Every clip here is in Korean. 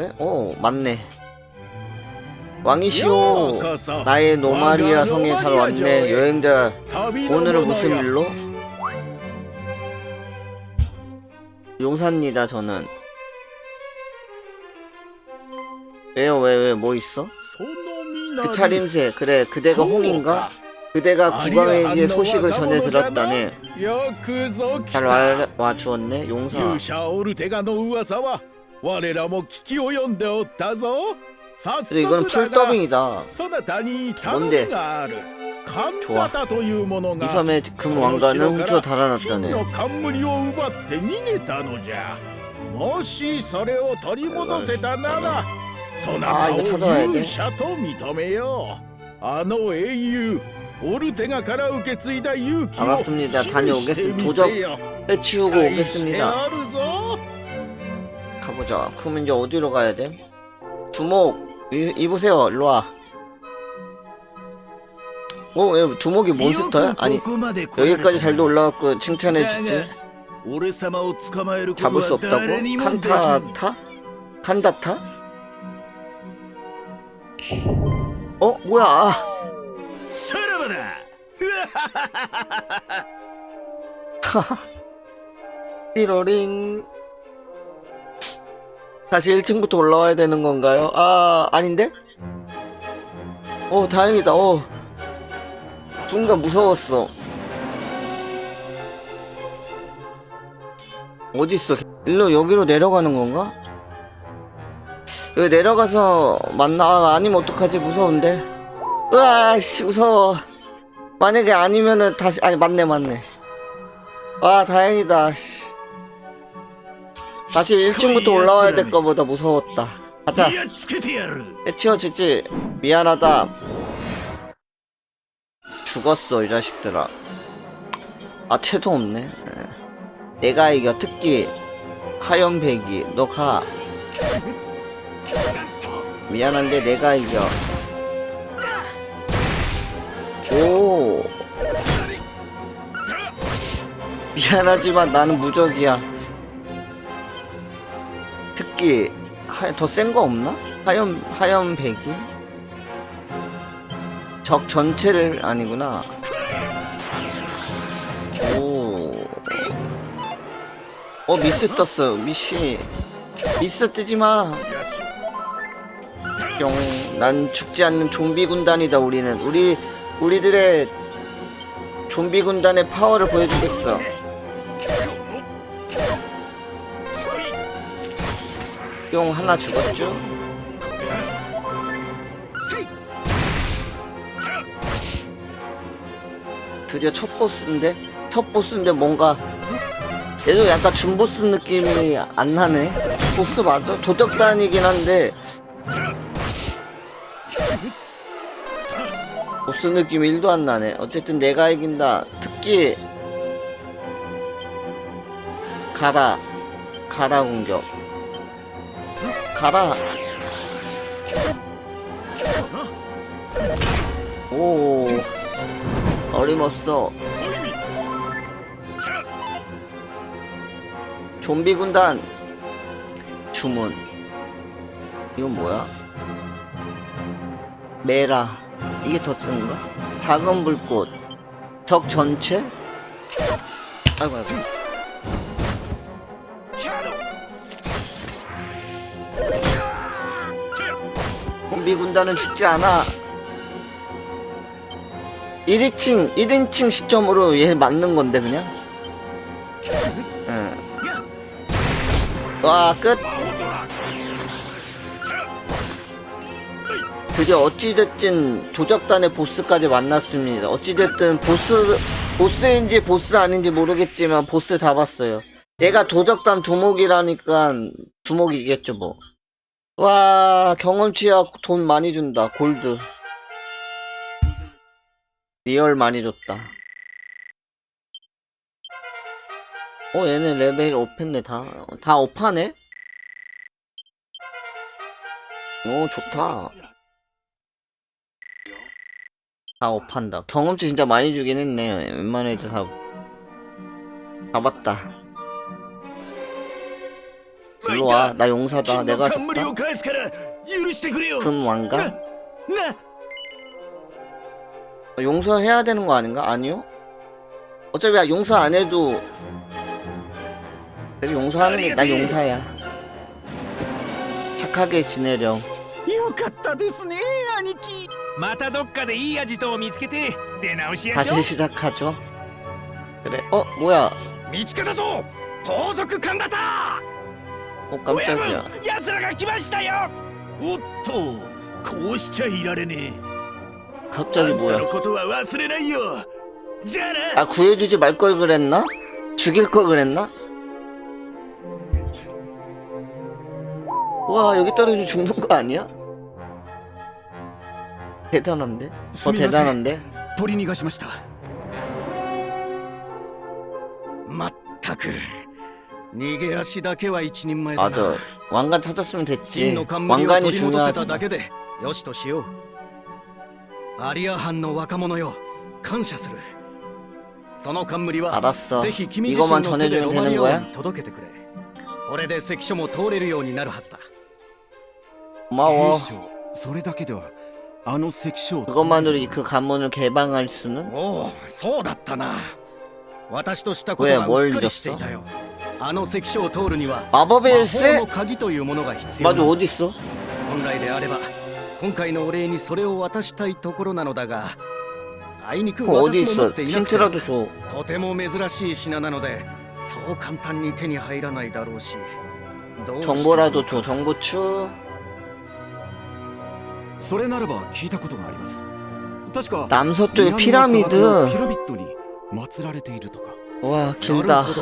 네? 어 맞네. 왕이시오. 나의 노마리아 성에 잘 왔네. 여행자 오늘은 무슨 일로? 용사입니다 저는. 왜요? 왜 왜 뭐 있어? 그 차림새. 그래 그대가 홍인가? 그대가 국왕에게 소식을 전해 들었다네. 잘 와, 와주었네 용사. 勇者オルテガの噂は我らも聞き及んでおったぞ早 근데 이건 速だが 풀더빙이다 そなたに頼 뭔데 みがある神 좋아 田という者 이 が 섬의 금 왕관을 훔쳐 金 달아났다네 の冠を奪って逃げたのじゃもしそれを取り戻せたならそなたを 아, 이거 찾아와야 돼 勇者と認めようあの英雄オルテガから受け継いだ勇気を 알았습니다. 示 다녀오겠습니다. してみ 도적 せよ 해치우고 期待して 오겠습니다 あるぞ 가보자 그럼 이제 어디로 가야 돼? 두목 이, 이보세요 일로와 어? 얘 두목이 몬스터야? 아니 여기까지 잘도 올라왔고 칭찬해주지 잡을 수 없다고? 칸타타? 칸다타? 어? 뭐야 아. 하하 띠로링 다시 1층부터 올라와야 되는 건가요? 아 아닌데? 어 다행이다. 어. 순간 무서웠어. 어딨어? 일로 여기로 내려가는 건가? 여기 내려가서 만나? 아, 아니면 어떡하지? 무서운데. 으아 씨 무서워. 만약에 아니면은 다시 아니 맞네 맞네. 와 다행이다 씨. 다시 1층부터 올라와야 될 것보다 무서웠다. 가자. 해치워지지. 미안하다. 죽었어, 이 자식들아. 아, 태도 없네. 예. 내가 이겨, 특기. 하연배기. 너 가. 미안한데 내가 이겨. 오. 미안하지만 나는 무적이야. 특기 더 센 거 없나? 하연 하연 배기 적 전체를 아니구나. 오 어 미스 떴어. 미시 미스 뜨지 마. 뿅 난 죽지 않는 좀비 군단이다 우리는. 우리 우리들의 좀비 군단의 파워를 보여주겠어 뿅 하나 죽었죠? 드디어 첫 보스인데? 첫 보스인데 뭔가 얘도 약간 준보스 느낌이 안 나네 보스 맞아? 도적단이긴 한데 보스 느낌 1도 안 나네 어쨌든 내가 이긴다 특기 가라 가라 공격 가라. 오 어림없어. 좀비 군단 주문. 이건 뭐야? 메라. 이게 더 쓴가? 작은 불꽃. 적 전체? 아이고 아이고 좀비 군단은 죽지 않아 1인칭 1인칭 시점으로 얘 맞는 건데 그냥 응. 와 끝. 드디어 어찌됐든 도적단의 보스까지 만났습니다. 어찌됐든 보스 보스인지 보스 아닌지 모르겠지만 보스 잡았어요. 얘가 도적단 두목이라니까 두목이겠죠 뭐. 와 경험치야 돈 많이 준다 골드. 리얼 많이 줬다. 어 얘네 레벨 업했네 다. 다 업하네? 오 좋다. 다 업한다. 경험치 진짜 많이 주긴 했네. 애들 다 잡았다. がい 일로 와. た 나 용사다. 金の 내가 冠を 줬다. 返すから許してくれよ 금 왕관? な 용서해야 되는 거 아닌가? 아니요? 어차피 야, 용서 안 해도 그래도 용서하는 게 난 용사야 착하게 지내렴 よかったですね兄貴またどっかでいいアジトを見つけて出直しやしょ 다시 시작하죠 그래 어 뭐야 見つけたぞ盗賊カンダタ 어 親分 깜짝이야 奴らが来ましたよおっとこうしちゃいられねえ 갑자기 あんた 뭐야 のことは忘れないよじゃあな 아 구해주지 말 걸 그랬나? 죽일 걸 그랬나? 와 여기 떨어지면 죽는 거 아니야? 대단한데? 더 대단한데? 取り逃がしましたまったく 逃げ足だけは一人前だ 맞아 な 왕관 찾았으면 金 됐지 の冠を 왕관이 取り戻せただ 중요하잖아 けでよしとしようアリア藩の若者よ感謝するその冠は 알았어 ぜひ君自 이것만 身の手で 전해주면 ロマ 되는 リオ 거야? に届けてくれこれで関所も通れるようになるはずだ 고마워 兵士長それだけではあの関所を 그것만으로 그 관문을 개방할 수는? おおそうだったな私としたこ 왜 とは 뭘 うっかりしていたよ あの関所を通るには 마법의 魔法 일세? の鍵というものが必要 맞아 だ 어딨어? 本来であれば今回のお礼にそれを渡したいところなのだがあいにく 그거 어디 私も持 있어? っていなくて 힌트라도 줘 とても珍しい品なのでそう簡単に手に入らないだろうしどうしても 정보라도 줘 정보 추 それならば聞いたことがあります確か 남서쪽에 南の砂漠の 피라미드 ピラミッドに祀られているとか 와 なる 길다 ほど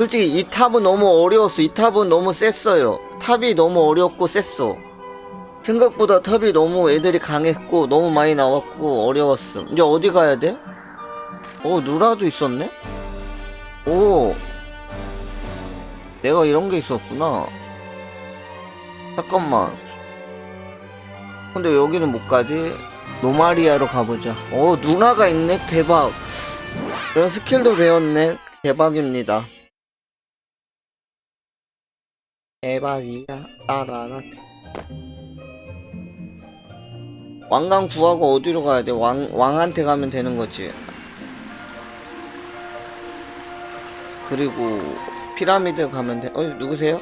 솔직히 이 탑은 너무 어려웠어 이 탑은 너무 셌어요 탑이 너무 어렵고 셌어 생각보다 탑이 너무 애들이 강했고 너무 많이 나왔고 어려웠어 이제 어디 가야 돼? 오 누라도 있었네? 오 내가 이런 게 있었구나. 잠깐만. 근데 여기는 못 가지. 노마리아로 가보자. 어, 누나가 있네. 대박. 이런 스킬도 배웠네. 대박입니다. 대박이야. 따라라. 왕관 구하고 어디로 가야 돼? 왕, 왕한테 가면 되는 거지. 그리고 피라미드 가면 돼. 어, 누구세요?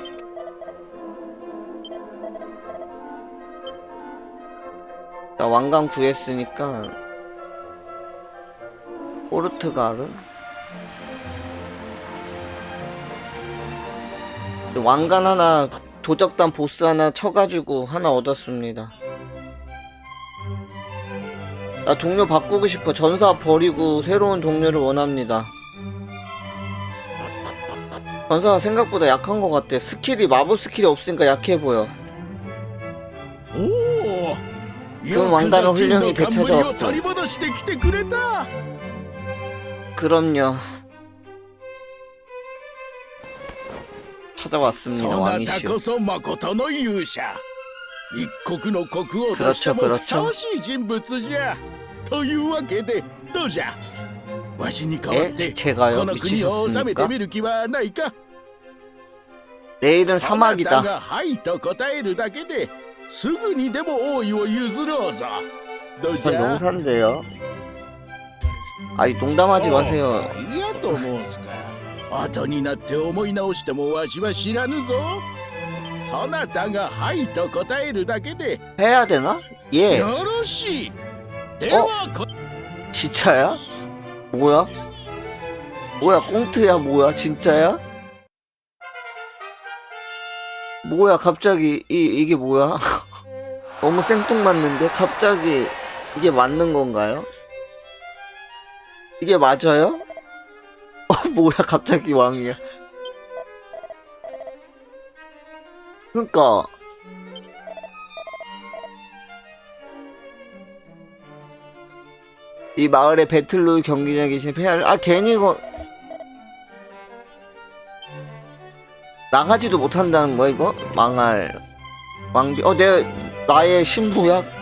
나 왕관 구했으니까 포르투가르 왕관 하나 도적단 보스 하나 쳐가지고 하나 얻었습니다. 나 동료 바꾸고 싶어. 전사 버리고 새로운 동료를 원합니다. 전사 생각보다 약한 것 같아. 스킬이 마법 스킬이 없으니까 약해 보여. 오, 그럼 왕관은 훌륭히 되찾아왔다. 그럼요. 찾아왔습니다, そなた 왕이시오. こそ誠の勇者一国の国王としても 그렇죠 ふさわしい人物じゃというわけでどうじゃわしに代わっ 에? て 제가요? この国を治めて 미치셨습니까? みる気はないか 내일은 あなた 사막이다. がはいと答えるだけですぐにでも王位を譲ろうぞどうじ 전 ゃ 용사인데요. 아이, 농담하지 お 마세요. いやと申すか 後になって思い直してもわしは知らぬぞそなたがはいと答えるだけで 해야 되나? 예. よろしいではこ 진짜야? 뭐야? 뭐야, 꽁트야, 뭐야, 진짜야? 뭐야, 갑자기, 이, 이게 뭐야? 너무 생뚱맞는데? 갑자기, 이게 맞는 건가요? 이게 맞아요? 뭐야 갑자기 왕이야 그러니까 이 마을에 배틀로 경기장에 계신 폐하를 아 괜히 거 나가지도 못한다는 거야 이거? 망할 왕비 어 내 나의 신부야?